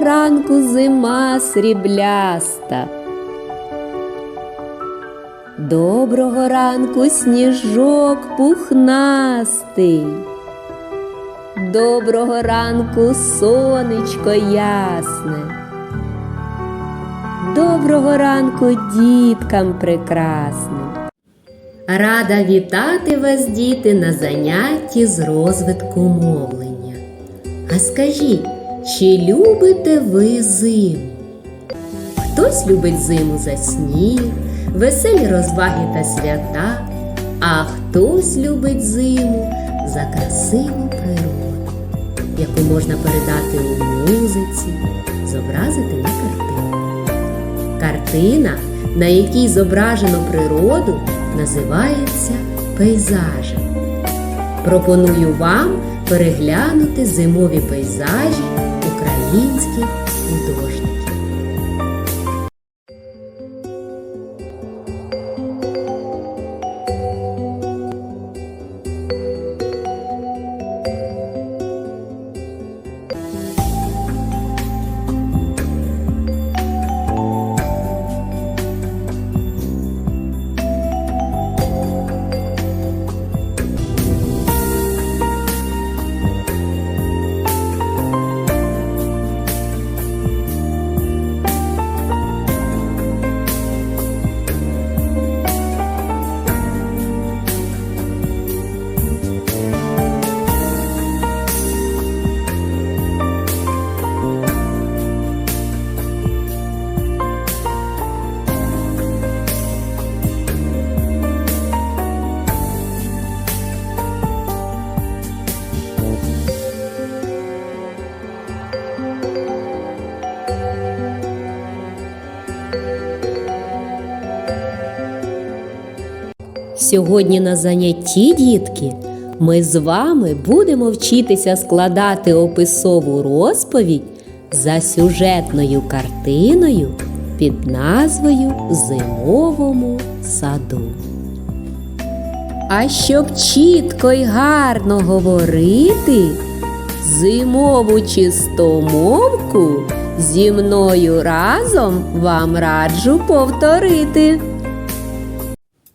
Ранку, зима срібляста. Доброго ранку, сніжок пухнастий. Доброго ранку, сонечко ясне. Доброго ранку діткам прекрасним. Рада вітати вас, діти, на занятті з розвитку мовлення. А скажіть, чи любите ви зиму? Хтось любить зиму за сніг, веселі розваги та свята, а хтось любить зиму за красиву природу, яку можна передати у музиці, зобразити на картині. Картина, на якій зображено природу, називається пейзажем. Пропоную вам переглянути зимові пейзажі українських художників. Сьогодні на занятті, дітки, ми з вами будемо вчитися складати описову розповідь за сюжетною картиною під назвою Зимовому саду. А щоб чітко й гарно говорити, зимову чистомовку зі мною разом вам раджу повторити.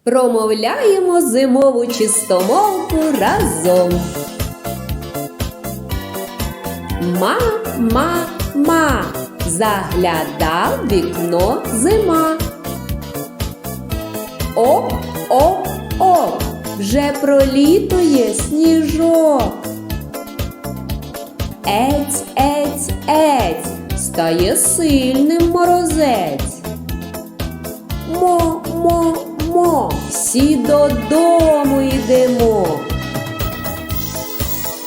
Промовляємо зимову чистомовку разом. Ма, ма, ма, заглядав вікно зима. О, о, о, вже пролітує сніжок. Ець, ець, ець, стає сильним морозець. Мо, мо, мо, всі додому йдемо.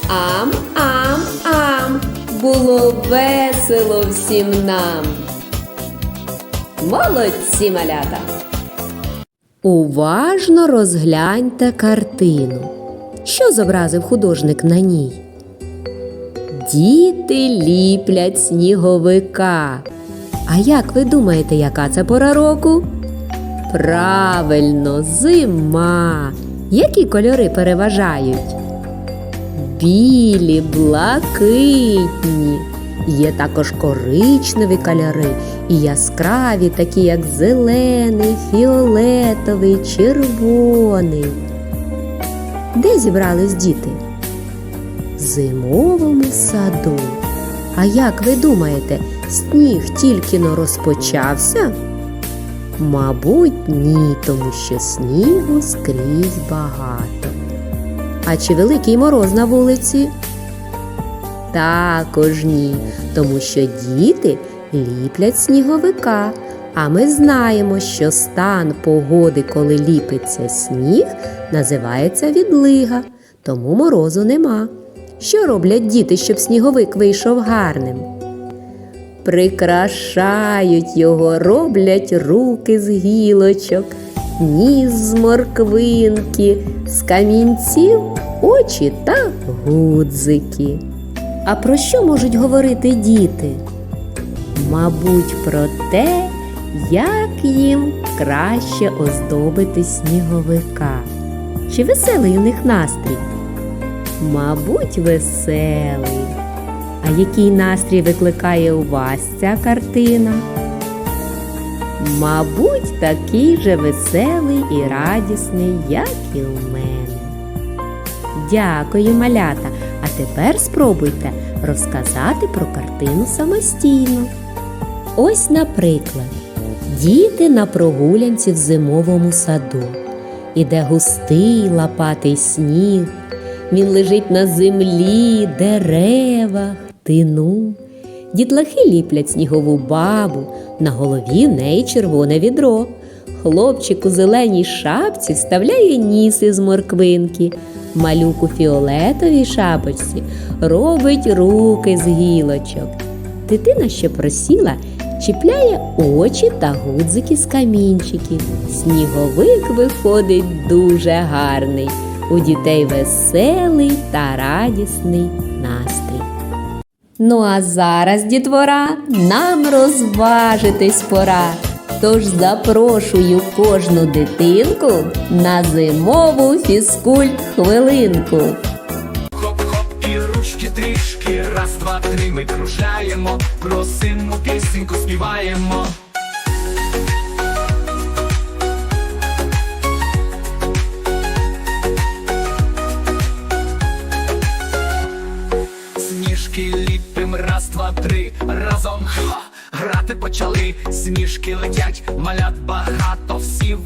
Ам, ам, ам, було весело всім нам. Молодці малята. Уважно розгляньте картину. Що зобразив художник на ній? Діти ліплять сніговика. А як ви думаєте, яка це пора року? Правильно, зима. Які кольори переважають? Білі, блакитні. Є також коричневі кольори і яскраві, такі як зелений, фіолетовий, червоний. Де зібрались діти? В зимовому саду. А як ви думаєте, сніг тільки но розпочався? Мабуть, ні, тому що снігу скрізь багато. А чи великий мороз на вулиці? Також ні, тому що діти ліплять сніговика. А ми знаємо, що стан погоди, коли ліпиться сніг, називається відлига, тому морозу нема. Що роблять діти, щоб сніговик вийшов гарним? Прикрашають його, роблять руки з гілочок, ніс з морквинки, з камінців очі та гудзики. А про що можуть говорити діти? Мабуть, про те, як їм краще оздобити сніговика. Чи веселий у них настрій? Мабуть, веселий. А який настрій викликає у вас ця картина? Мабуть, такий же веселий і радісний, як і у мене. Дякую, малята. А тепер спробуйте розказати про картину самостійно. Ось, наприклад, діти на прогулянці в зимовому саду. Іде густий лопатий сніг. Він лежить на землі, деревах, тину. Дітлахи ліплять снігову бабу, на голові в неї червоне відро. Хлопчик у зеленій шапці вставляє ніс із морквинки. Малюк у фіолетовій шапочці робить руки з гілочок. Дитина, що просіла, чіпляє очі та гудзики з камінчиків. Сніговик виходить дуже гарний. У дітей веселий та радісний настрій. Ну а зараз, дітвора, нам розважитись пора. Тож запрошую кожну дитинку на зимову фізкульт хвилинку. Хоп-хоп і ручки трішки, раз, два, три, ми кружаємо, просимо пісеньку співаємо.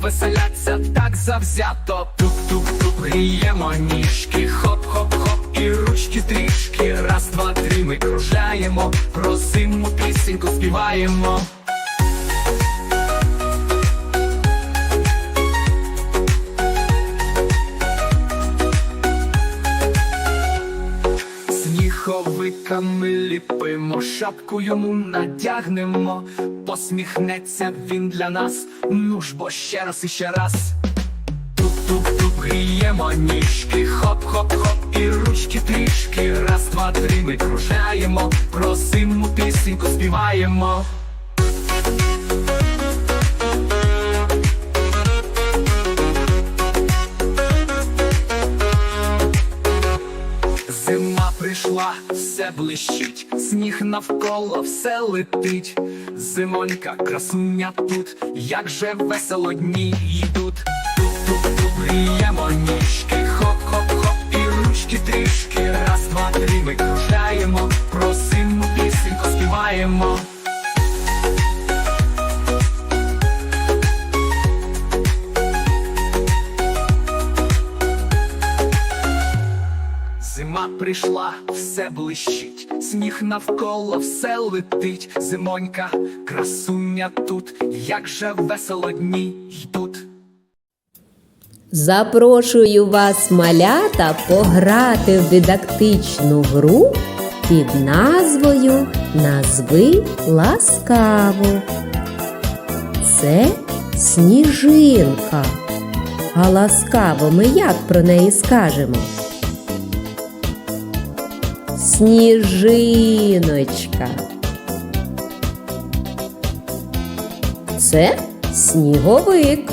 Веселяться так завзято. Тук-тук-тук, гріємо ніжки, хоп-хоп-хоп, і ручки трішки, раз, два, три, ми кружаємо, про зиму пісеньку співаємо. Сніговиками ліпимо, шапку йому надягнемо, посміхнеться він для нас. Ну ж бо ще раз і ще раз. Тук-тук-тук, гріємо ніжки, хоп-хоп-хоп, і ручки трішки. Раз, два, три, ми кружаємо, про зиму пісеньку співаємо. Прийшла, все блищить, сніг навколо все летить. Зимонька, красуня тут, як же весело дні йдуть. Прийшла, все блищить, сніг навколо все летить. Зимонька, красуня тут, як же весело дні йдуть. Запрошую вас, малята, пограти в дидактичну гру під назвою Назви ласкаво. Це сніжинка. А ласкаво ми як про неї скажемо? Сніжиночка. Це сніговик.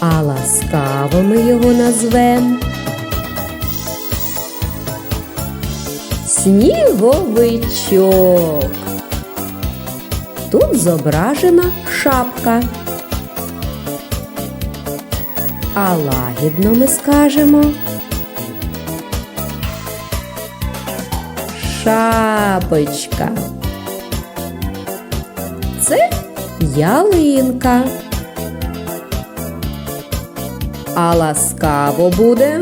А ласкаво ми його назвемо. Сніговичок. Тут зображена шапка. А лагідно ми скажемо. Шапочка. Це ялинка. А ласкаво буде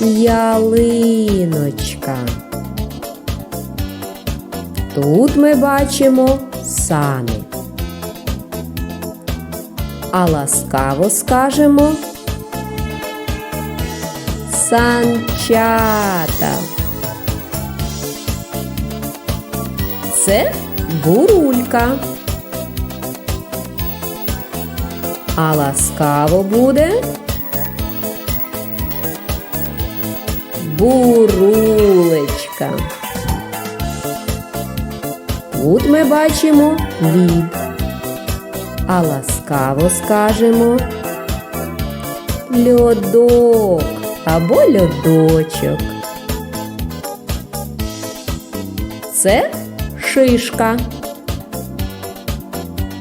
ялиночка. Тут ми бачимо сани. А ласкаво скажемо санчата. Це бурулька. А ласкаво буде бурулечка. Тут ми бачимо лід. А ласкаво скажемо льодок. Або льодочок. Це шишка.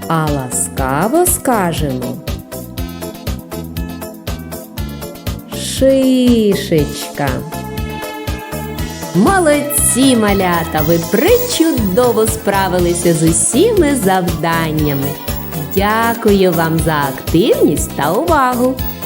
А ласкаво скажемо. Шишечка. Молодці, малята! Ви причудово справилися з усіми завданнями. Дякую вам за активність та увагу.